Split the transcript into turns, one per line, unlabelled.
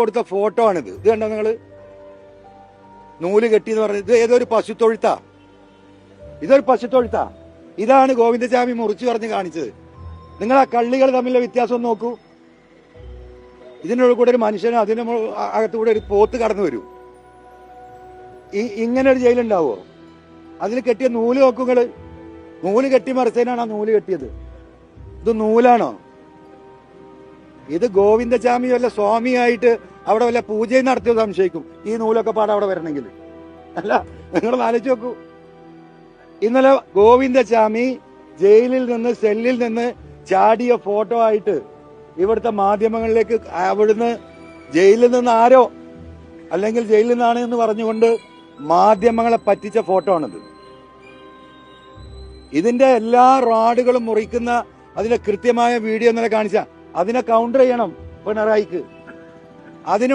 കൊടുത്ത ഫോട്ടോ ആണിത്. ഇത് കണ്ടോ നിങ്ങൾ? നൂൽ കെട്ടി എന്ന് പറഞ്ഞത് ഇത് ഏതൊരു പശുത്തൊഴുത്താ? ഇതൊരു പശുത്തൊഴുത്താ. ഇതാണ് ഗോവിന്ദസ്വാമി മുറിച്ചു പറഞ്ഞ് കാണിച്ചത്. നിങ്ങൾ ആ കള്ളികൾ തമ്മിലുള്ള വ്യത്യാസം നോക്കൂ. ഇതിനുള്ള കൂടെ ഒരു മനുഷ്യന് അതിന് അകത്തു കൂടെ ഒരു പോത്ത് കടന്നു വരൂ. ഈ ഇങ്ങനെ ഒരു ജയിലുണ്ടാവോ? അതിൽ കെട്ടിയ നൂൽ നോക്കൂ നിങ്ങൾ. നൂൽ കെട്ടി മറിച്ചതിനാണ് ആ നൂൽ കെട്ടിയത്. ഇത് നൂലാണോ? ഇത് ഗോവിന്ദസ്വാമി വല്ല സ്വാമിയായിട്ട് അവിടെ വല്ല പൂജയും നടത്തിയോ സംശയിക്കും. ഈ നൂലൊക്കെ പാടെ അവിടെ വരണമെങ്കിൽ. അല്ല നിങ്ങൾ ആലോചിച്ച് നോക്കൂ. ഇന്നലെ ഗോവിന്ദസ്വാമി ജയിലിൽ നിന്ന് സെല്ലിൽ നിന്ന് ചാടിയ ഫോട്ടോ ആയിട്ട് ഇവിടുത്തെ മാധ്യമങ്ങളിലേക്ക് അവിടുന്ന് ജയിലിൽ നിന്ന് ആരോ അല്ലെങ്കിൽ ജയിലിൽ നിന്നാണ് എന്ന് പറഞ്ഞുകൊണ്ട് മാധ്യമങ്ങളെ പറ്റിച്ച ഫോട്ടോ ആണിത്. ഇതിന്റെ എല്ലാ റാഡുകളും മുറിക്കുന്ന അതിന്റെ കൃത്യമായ വീഡിയോ എന്നെ കാണിച്ച. അതിനെ കൗണ്ടർ ചെയ്യണം പിണറായിക്ക്. അതിന്